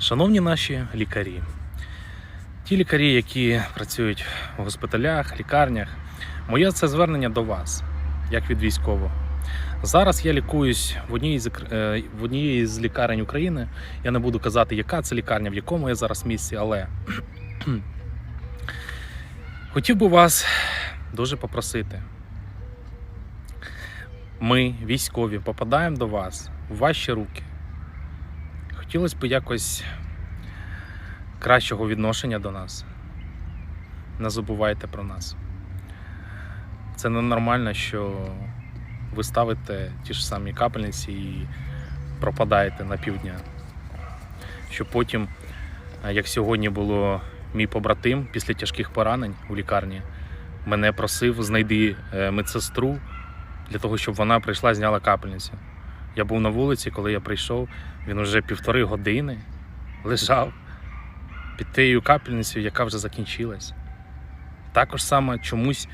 Шановні наші лікарі, ті лікарі, які працюють в госпіталях, лікарнях, моє це звернення до вас, як від військового. Зараз я лікуюсь в одній з е, в одній з лікарень України. Я не буду казати, яка це лікарня, в якому я зараз місці, але хотів би вас дуже попросити. Ми, військові, попадаємо до вас в ваші руки. Хотілося б якось кращого відношення до нас. Не забувайте про нас. Це ненормально, що ви ставите ті ж самі капельниці і пропадаєте на півдня. Що потім, як сьогодні було мій побратим після тяжких поранень у лікарні, мене просив знайди е, медсестру для того, щоб вона прийшла зняла капельницю. Я був на вулиці, коли я прийшов, він вже півтори години лежав під тією капельницею, яка вже закінчилась. Також саме чомусь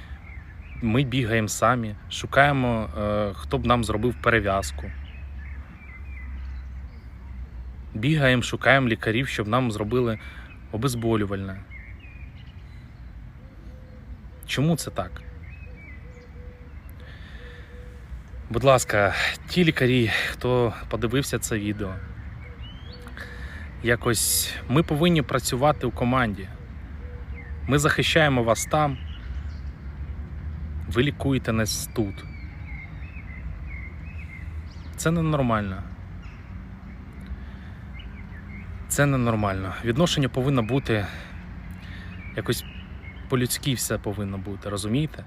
ми бігаємо самі, шукаємо, е, хто б нам зробив перев'язку. Бігаємо, шукаємо лікарів, щоб нам зробили обезболювальне. Чому це так? Будь ласка, ті лікарі, хто подивився це відео, якось ми повинні працювати у команді. Ми захищаємо вас там, ви лікуєте нас тут. Це ненормально. Це ненормально. Відношення повинно бути якось по-людськи все повинно бути, розумієте?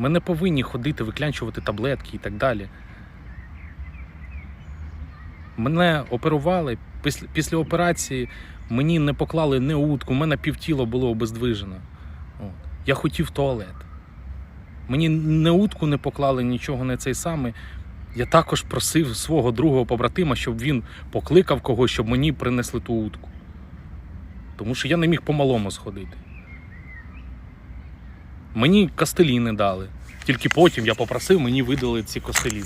Ми не повинні ходити, виклянчувати таблетки і так далі. Мене оперували після, після операції, мені не поклали не утку, у мене півтіло було обездвижено. От. Я хотів туалет. Мені не утку не поклали, нічого не цей самий. Я також просив свого другого побратима, щоб він покликав когось, щоб мені принесли ту утку. Тому що я не міг по-малому сходити. Мені костелі не дали. Тільки потім я попросив, мені видали ці костелі.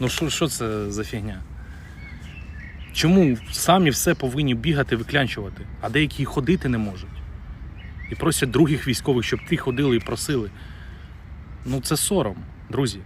Ну що, що це за фігня? Чому самі все повинні бігати, виклянчувати, а деякі ходити не можуть? І просять других військових, щоб ті ходили і просили. Ну це сором, друзі.